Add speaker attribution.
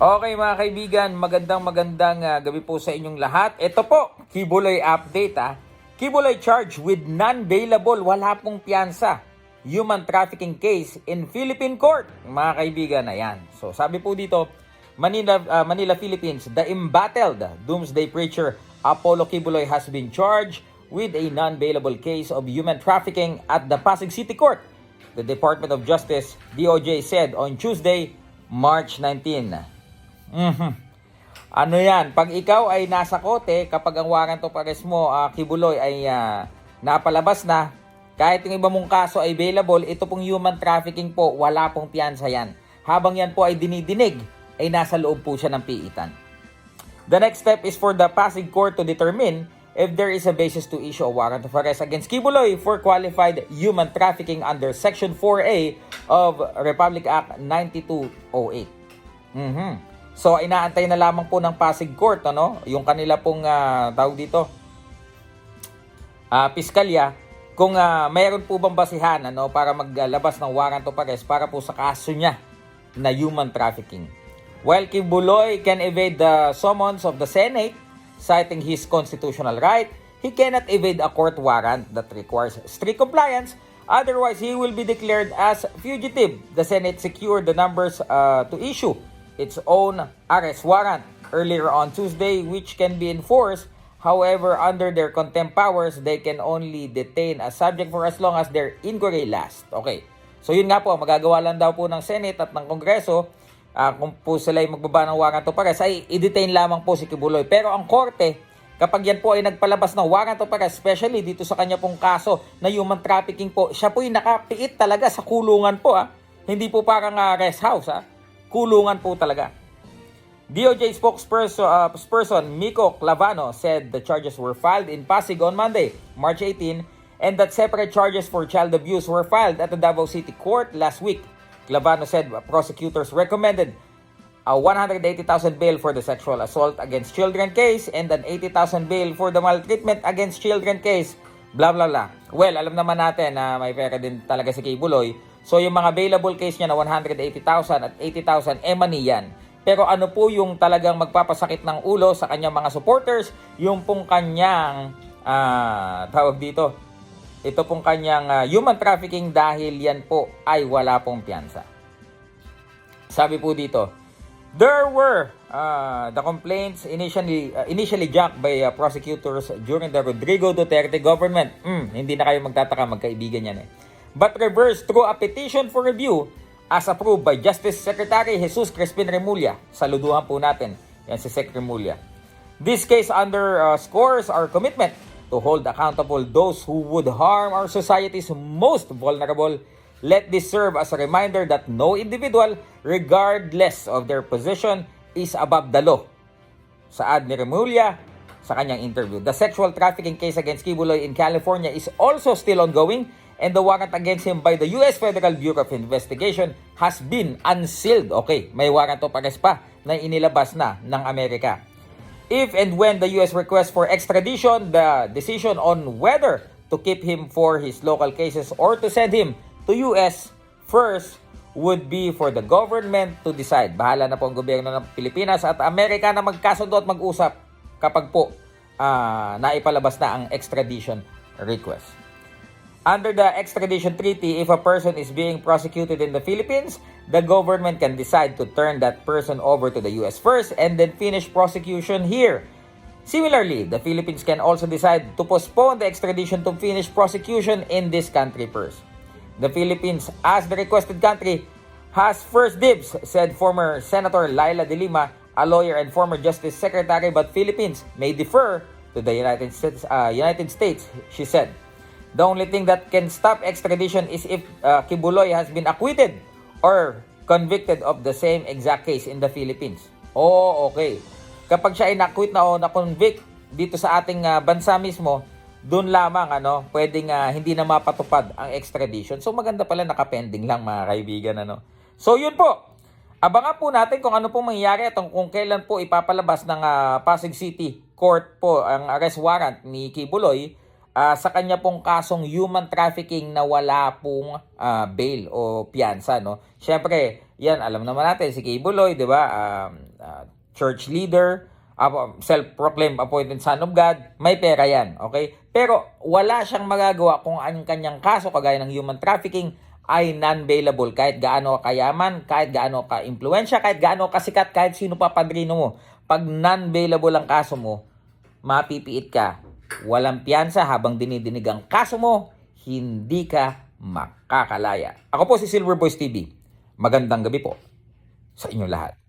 Speaker 1: Okay mga kaibigan, magandang magandang ah, gabi po sa inyong lahat. Ito po, Kibuloy update ah. Kibuloy charged with non-bailable, wala pong piyansa. Human trafficking case in Philippine court. Mga kaibigan, ayan. So sabi po dito, Manila, ah, Manila, Philippines, the embattled doomsday preacher Apollo Kibuloy has been charged with a non-bailable case of human trafficking at the Pasig City Court. The Department of Justice, DOJ, said on Tuesday, March 19. Mhm. Ano yan? Pag ikaw ay nasa kote, kapag ang warrant of arrest mo, ah, kibuloy, ay ah, napalabas na, kahit yung iba mong kaso ay available, ito pong human trafficking po, wala pong piyansa yan. Habang yan po ay dinidinig, ay nasa loob po siya ng piitan. The next step is for the Pasig Court to determine if there is a basis to issue a warrant of arrest against Kibuloy for qualified human trafficking under Section 4A of Republic Act 9208. Mhm. So inaantay na lamang po ng Pasig Court ano, yung kanila pong ah, tawag dito. Ah piskalya kung ah, mayroon po bang basihan ano para maglabas ng warrant of arrest para po sa kaso niya na human trafficking. While Kibuloy can evade the summons of the Senate citing his constitutional right, he cannot evade a court warrant that requires strict compliance. Otherwise, he will be declared as fugitive. The Senate secured the numbers uh, to issue its own arrest warrant earlier on Tuesday, which can be enforced. However, under their contempt powers, they can only detain a subject for as long as their inquiry lasts. Okay. So yun nga po, magagawa lang daw po ng Senate at ng Kongreso ah, kung po sila ay magbaba ng warrant of arrest ay i-detain lamang po si Kibuloy. Pero ang korte, kapag yan po ay nagpalabas ng warrant of arrest, especially dito sa kanya pong kaso na human trafficking po, siya po ay nakapiit talaga sa kulungan po. Ah. Hindi po parang ah, rest house. Ah. Kulungan po talaga. DOJ spokesperson, uh, spokesperson Miko Clavano said the charges were filed in Pasig on Monday, March 18, and that separate charges for child abuse were filed at the Davao City Court last week. Clavano said prosecutors recommended a 180,000 bail for the sexual assault against children case and an 80,000 bail for the maltreatment against children case. Blah, blah, blah. Well, alam naman natin na may pera din talaga si Kibuloy. So, yung mga bailable case niya na 180,000 at 80,000, eh mani yan. Pero ano po yung talagang magpapasakit ng ulo sa kanyang mga supporters? Yung pong kanyang, ah, tawag dito, ito pong kanyang ah, human trafficking dahil yan po ay wala pong piyansa. Sabi po dito, there were uh, the complaints initially uh, initially jacked by uh, prosecutors during the Rodrigo Duterte government. Mm, hindi na kayo magtataka magkaibigan yan eh. But reversed through a petition for review as approved by Justice Secretary Jesus Crispin Remulla. Saluduhan po natin. Yan si Sec Remulla. This case under uh, our commitment to hold accountable those who would harm our society's most vulnerable. Let this serve as a reminder that no individual, regardless of their position, is above the law. Saad ni Remulla sa kanyang interview. The sexual trafficking case against Kibuloy in California is also still ongoing and the warrant against him by the U.S. Federal Bureau of Investigation has been unsealed. Okay, may warrant of arrest pa na inilabas na ng Amerika. If and when the U.S. requests for extradition, the decision on whether to keep him for his local cases or to send him to U.S. first would be for the government to decide. Bahala na po ang gobyerno ng Pilipinas at Amerika na magkasundo at mag-usap kapag po ah, naipalabas na ang extradition request. Under the extradition treaty, if a person is being prosecuted in the Philippines, the government can decide to turn that person over to the US first and then finish prosecution here. Similarly, the Philippines can also decide to postpone the extradition to finish prosecution in this country first. The Philippines, as the requested country, has first dibs, said former Senator Laila De Lima, a lawyer and former Justice Secretary, but Philippines may defer to the United States, uh, United States, she said. The only thing that can stop extradition is if uh, Kibuloy has been acquitted or convicted of the same exact case in the Philippines. Oh, okay. Kapag siya ay na-acquit na o na-convict dito sa ating uh, bansa mismo, doon lamang ano, pwedeng uh, hindi na mapatupad ang extradition. So maganda pala nakapending lang mga kaibigan ano. So yun po. Abangan po natin kung ano pong mangyayari at kung kailan po ipapalabas ng uh, Pasig City Court po ang arrest warrant ni Kibuloy ah, sa kanya pong kasong human trafficking na wala pong ah, bail o piyansa, no? Siyempre, yan, alam naman natin, si Kibuloy, di ba? Um, church leader, uh, self-proclaimed appointed son of God, may pera yan, okay? Pero wala siyang magagawa kung ang kanyang kaso, kagaya ng human trafficking, ay non-bailable kahit gaano ka kayaman, kahit gaano ka impluensya, kahit gaano ka sikat, kahit sino pa padrino mo. Pag non-bailable ang kaso mo, mapipiit ka. Walang piyansa habang dinidinig ang kaso mo, hindi ka makakalaya. Ako po si Silver Boys TV. Magandang gabi po sa inyong lahat.